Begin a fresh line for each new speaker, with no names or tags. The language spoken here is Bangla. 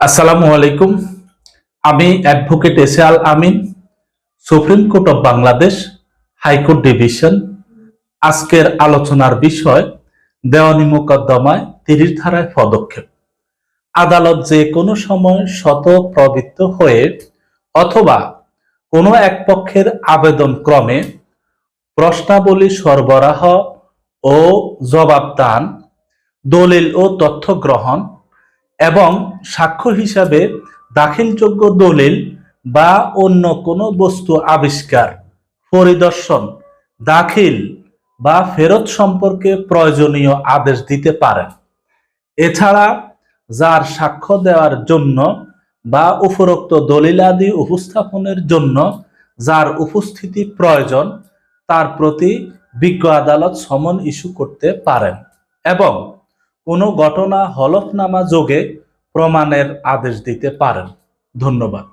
আসসালামু আলাইকুম। আমি অ্যাডভোকেট এসে Al Amin, supreme court of Bangladesh, high court division. আজকের আলোচনার বিষয়, দেওয়ানি মোকদ্দমায় তিরিশ ধারায় পদক্ষেপ। আদালত যে কোনো সময় শত প্রবৃত্ত হয়ে অথবা কোনো এক পক্ষের আবেদন ক্রমে প্রশ্নাবলী সরবরাহ ও জবাবদান, দলিল ও তথ্য গ্রহণ এবং সাক্ষ্য হিসাবে দাখিলযোগ্য দলিল বা অন্য কোনো বস্তু আবিষ্কার, পরিদর্শন, দাখিল বা ফেরত সম্পর্কে প্রয়োজনীয় আদেশ দিতে পারেন। এছাড়া যার সাক্ষ্য দেওয়ার জন্য বা উপরোক্ত দলিলাদি উপস্থাপনের জন্য যার উপস্থিতি প্রয়োজন, তার প্রতি বিজ্ঞ আদালত সমন ইস্যু করতে পারেন এবং কোনো ঘটনা হলফনামা যোগে প্রমাণের আদেশ দিতে পারেন। ধন্যবাদ।